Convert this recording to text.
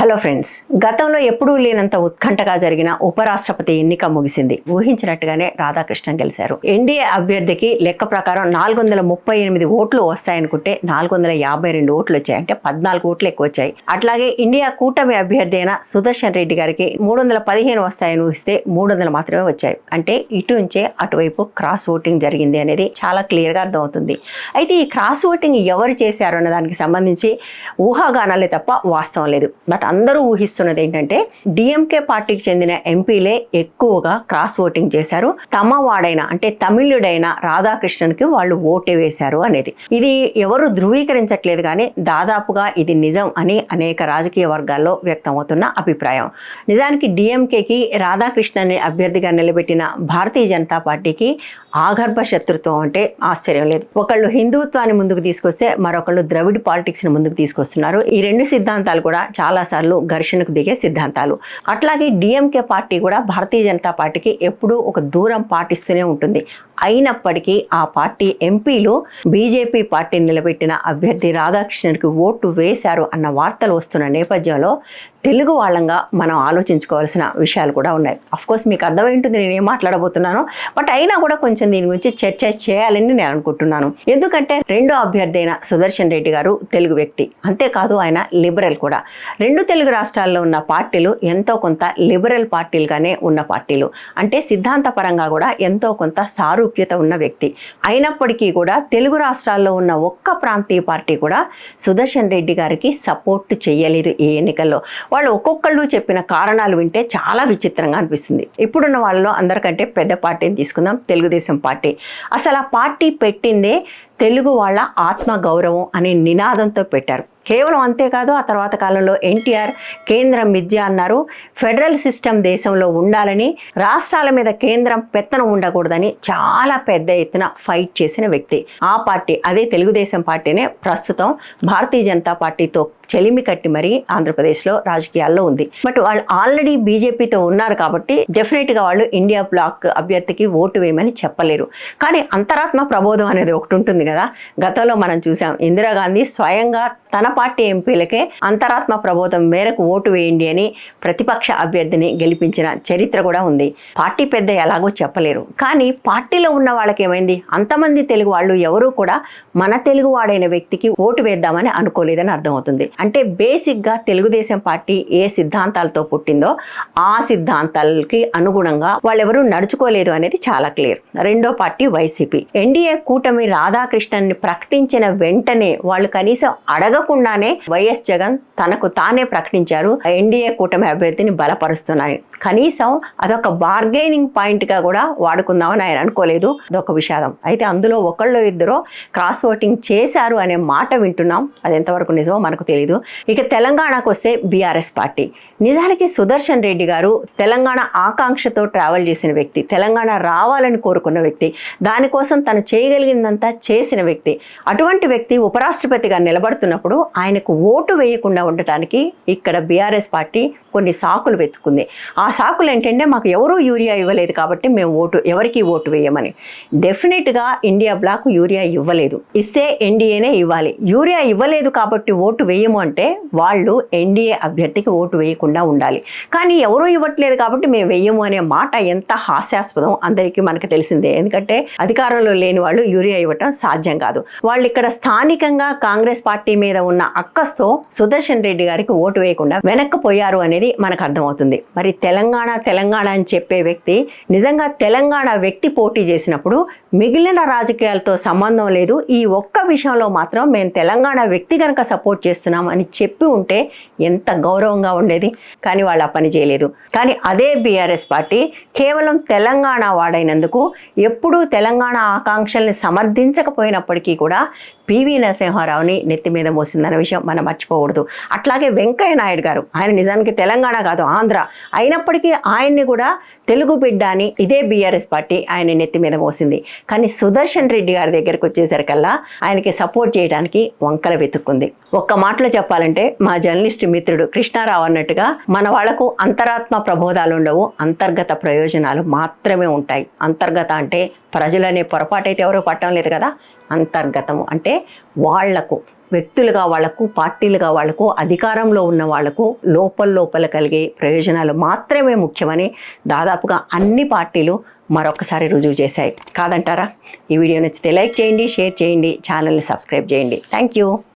Hello friends గతంలో ఎప్పుడూ లేనంత ఉత్కంఠగా జరిగిన ఉపరాష్ట్రపతి ఎన్నిక ముగిసింది. ఊహించినట్టుగానే రాధాకృష్ణన్ గెలిచారు. ఎన్డీఏ అభ్యర్థికి లెక్క ప్రకారం నాలుగు వందల ముప్పై ఎనిమిది ఓట్లు వస్తాయనుకుంటే నాలుగు వందల యాభై రెండు ఓట్లు వచ్చాయి. అంటే పద్నాలుగు ఓట్లు ఎక్కువ వచ్చాయి. అట్లాగే ఇండియా కూటమి అభ్యర్థి అయిన సుదర్శన్ రెడ్డి గారికి మూడు వందల పదిహేను వస్తాయని ఊహిస్తే మూడు వందలు మాత్రమే వచ్చాయి. అంటే ఇటు నుంచే అటువైపు క్రాస్ ఓటింగ్ జరిగింది అనేది చాలా క్లియర్గా అర్థమవుతుంది. అయితే ఈ క్రాస్ ఓటింగ్ ఎవరు చేశారు అన్న దానికి సంబంధించి ఊహాగానాలే తప్ప వాస్తవం లేదు. బట్ అందరూ ఊహిస్తున్నది ఏంటంటే డిఎంకే పార్టీకి చెందిన ఎంపీలే ఎక్కువగా క్రాస్ ఓటింగ్ చేశారు. తమ వాడైన అంటే తమిళుడైన రాధాకృష్ణన్కి వాళ్ళు ఓటే వేశారు అనేది. ఇది ఎవరు ధృవీకరించట్లేదు కానీ దాదాపుగా ఇది నిజం అని అనేక రాజకీయ వర్గాల్లో వ్యక్తమవుతున్న అభిప్రాయం. నిజానికి డిఎంకేకి రాధాకృష్ణని అభ్యర్థిగా నిలబెట్టిన భారతీయ జనతా పార్టీకి ఆగర్భ శత్రుత్వం అంటే ఆశ్చర్యం లేదు. ఒకళ్ళు హిందుత్వాన్ని ముందుకు తీసుకొస్తే మరొకళ్ళు ద్రవిడ్ పాలిటిక్స్ని ముందుకు తీసుకొస్తున్నారు. ఈ రెండు సిద్ధాంతాలు కూడా చాలా సార్లు ఘర్షణకు దిగే సిద్ధాంతాలు. అట్లాగే డిఎంకే పార్టీ కూడా భారతీయ జనతా పార్టీకి ఎప్పుడూ ఒక దూరం పాటిస్తూనే ఉంటుంది. అయినప్పటికీ ఆ పార్టీ ఎంపీలు బీజేపీ పార్టీ నిలబెట్టిన అభ్యర్థి రాధాకృష్ణన్కి ఓటు వేశారు అన్న వార్తలు వస్తున్న నేపథ్యంలో తెలుగు వాళ్ళంగా మనం ఆలోచించుకోవాల్సిన విషయాలు కూడా ఉన్నాయి. కోర్స్ మీకు అర్థమై ఉంటుంది నేను ఏం మాట్లాడబోతున్నాను బట్ అయినా కూడా కొంచెం దీని గురించి చర్చ చేయాలని నేను అనుకుంటున్నాను. ఎందుకంటే రెండో అభ్యర్థి అయిన సుదర్శన్ రెడ్డి గారు తెలుగు వ్యక్తి. అంతేకాదు ఆయన లిబరల్ కూడా. రెండు తెలుగు రాష్ట్రాల్లో ఉన్న పార్టీలు ఎంతో కొంత లిబరల్ పార్టీలుగానే ఉన్న పార్టీలు. అంటే సిద్ధాంతపరంగా కూడా ఎంతో కొంత సారూప్యత ఉన్న వ్యక్తి. అయినప్పటికీ కూడా తెలుగు రాష్ట్రాల్లో ఉన్న ఒక్క ప్రాంతీయ పార్టీ కూడా సుదర్శన్ రెడ్డి గారికి సపోర్ట్ చేయలేదు ఈ ఎన్నికల్లో. వాళ్ళు ఒక్కొక్కళ్ళు చెప్పిన కారణాలు వింటే చాలా విచిత్రంగా అనిపిస్తుంది. ఇప్పుడున్న వాళ్ళలో అందరికంటే పెద్ద పార్టీని తీసుకుందాం. తెలుగుదేశం పార్టీ. అసలు ఆ పార్టీ పెట్టిందే తెలుగు వాళ్ళ ఆత్మ గౌరవం అనే నినాదంతో పెట్టారు. కేవలం అంతేకాదు ఆ తర్వాత కాలంలో ఎన్టీఆర్ కేంద్రం విద్య అన్నారు. ఫెడరల్ సిస్టమ్ దేశంలో ఉండాలని రాష్ట్రాల మీద కేంద్రం పెత్తనం ఉండకూడదని చాలా పెద్ద ఎత్తున ఫైట్ చేసిన వ్యక్తి. ఆ పార్టీ అదే తెలుగుదేశం పార్టీనే ప్రస్తుతం భారతీయ జనతా పార్టీతో చెలిమి కట్టి మరీ ఆంధ్రప్రదేశ్లో రాజకీయాల్లో ఉంది. బట్ వాళ్ళు ఆల్రెడీ బీజేపీతో ఉన్నారు కాబట్టి డెఫినెట్గా వాళ్ళు ఇండియా బ్లాక్ అభ్యర్థికి ఓటు వేయమని చెప్పలేరు. కానీ అంతరాత్మ ప్రబోధం అనేది ఒకటి ఉంటుంది కదా. గతంలో మనం చూసాం ఇందిరాగాంధీ స్వయంగా తన పార్టీ ఎంపీలకే అంతరాత్మ ప్రబోధం మేరకు ఓటు వేయండి అని ప్రతిపక్ష అభ్యర్థిని గెలిపించిన చరిత్ర కూడా ఉంది. పార్టీ పెద్ద ఎలాగో చెప్పలేరు. కానీ పార్టీలో ఉన్న వాళ్ళకి ఏమైంది? అంతమంది తెలుగు వాళ్ళు ఎవరూ కూడా మన తెలుగు వాడైన వ్యక్తికి ఓటు వేద్దామని అనుకోలేదని అర్థమవుతుంది. అంటే బేసిక్గా తెలుగుదేశం పార్టీ ఏ సిద్ధాంతాలతో పుట్టిందో ఆ సిద్ధాంతాలకి అనుగుణంగా వాళ్ళెవరూ నడుచుకోలేదు అనేది చాలా క్లియర్. రెండో పార్టీ వైసీపీ. ఎన్డీఏ కూటమి రాధాకృష్ణన్ని ప్రకటించిన వెంటనే వాళ్ళు కనీసం అడగకుండా అడగకుండానే వైఎస్ జగన్ తనకు తానే ప్రకటించారు. ఎన్డీఏ కూటమి అభ్యర్థిని బలపరుస్తున్నాయి. కనీసం అదొక బార్గెనింగ్ పాయింట్గా కూడా వాడుకుందామని ఆయన అనుకోలేదు. అదొక విషాదం. అయితే అందులో ఒకళ్ళు ఇద్దరు క్రాస్ ఓటింగ్ చేశారు అనే మాట వింటున్నాం. అది ఎంతవరకు నిజమో మనకు తెలియదు ఇక తెలంగాణకు వస్తే బీఆర్ఎస్ పార్టీ. నిజానికి సుదర్శన్ రెడ్డి గారు తెలంగాణ ఆకాంక్షతో ట్రావెల్ చేసిన వ్యక్తి తెలంగాణ రావాలని కోరుకున్న వ్యక్తి దానికోసం తను చేయగలిగిందంతా చేసిన వ్యక్తి. అటువంటి వ్యక్తి ఉపరాష్ట్రపతిగా నిలబడుతున్నప్పుడు ఆయనకు ఓటు వేయకుండా ఉండటానికి ఇక్కడ బీఆర్ఎస్ పార్టీ కొన్ని సాకులు వెతుకుంది ఆ సాకులు ఏంటంటే మాకు ఎవరూ యూరియా ఇవ్వలేదు కాబట్టి మేము ఓటు ఎవరికి ఓటు వేయమని. డెఫినెట్గా ఇండియా బ్లాక్ యూరియా ఇవ్వలేదు. ఇస్తే ఎన్డీఏనే ఇవ్వాలి. యూరియా ఇవ్వలేదు కాబట్టి ఓటు వేయము అంటే వాళ్ళు ఎన్డీఏ అభ్యర్థికి ఓటు వేయకుండా ఉండాలి. కానీ ఎవరూ ఇవ్వట్లేదు కాబట్టి మేము వేయము అనే మాట ఎంత హాస్యాస్పదం అందరికీ మనకు తెలిసిందే. ఎందుకంటే అధికారంలో లేని వాళ్ళు యూరియా ఇవ్వటం సాధ్యం కాదు. వాళ్ళు ఇక్కడ స్థానికంగా కాంగ్రెస్ పార్టీ మీద ఉన్న అక్కస్తో సుదర్శన్ రెడ్డి గారికి ఓటు వేయకుండా వెనక్కిపోయారు అనేది మనకు అర్థమవుతుంది. మరి తెలంగాణ తెలంగాణ తెలంగాణ అని చెప్పే వ్యక్తి నిజంగా తెలంగాణ వ్యక్తి పోటీ చేసినప్పుడు మిగిలిన రాజకీయాలతో సంబంధం లేదు. ఈ ఒక్క విషయంలో మాత్రం మేము తెలంగాణ వ్యక్తి కనుక సపోర్ట్ చేస్తున్నాం అని చెప్పి ఉంటే ఎంత గౌరవంగా ఉండేది. కానీ వాళ్ళు ఆ పని చేయలేదు. కానీ అదే బీఆర్ఎస్ పార్టీ కేవలం తెలంగాణ వాడైనందుకు ఎప్పుడూ తెలంగాణ ఆకాంక్షల్ని సమర్థించకపోయినప్పటికీ కూడా పివి నరసింహారావుని నెత్తి మీద మోసిందన్న విషయం మనం మర్చిపోకూడదు. అట్లాగే వెంకయ్య నాయుడు గారు ఆయన నిజానికి తెలంగాణ కాదు ఆంధ్ర అయినప్పటికీ ఆయన్ని కూడా తెలుగు బిడ్డ అని ఇదే బీఆర్ఎస్ పార్టీ ఆయన నెత్తి మీద మోసింది. కానీ సుదర్శన్ రెడ్డి గారి దగ్గరకు వచ్చేసరికల్లా ఆయనకి సపోర్ట్ చేయడానికి వంకల వెతుక్కుంది. ఒక్క మాటలో చెప్పాలంటే మా జర్నలిస్ట్ మిత్రుడు కృష్ణారావు అన్నట్టుగా మన వాళ్ళకు అంతరాత్మ ప్రబోధాలు ఉండవు అంతర్గత ప్రయోజనాలు మాత్రమే ఉంటాయి. అంతర్గత అంటే ప్రజలనే పొరపాటు అయితే ఎవరో పట్టడం లేదు కదా అంతర్గతము అంటే వాళ్ళకు వ్యక్తులుగా వాళ్ళకు పార్టీలుగా వాళ్ళకు అధికారంలో ఉన్న వాళ్ళకు లోపల లోపల కలిగే ప్రయోజనాలు మాత్రమే ముఖ్యమని దాదాపుగా అన్ని పార్టీలు మరొకసారి రుజువు చేశాయి. కాదంటారా? ఈ వీడియో నచ్చితే లైక్ చేయండి షేర్ చేయండి ఛానల్ని సబ్స్క్రైబ్ చేయండి. Thank you.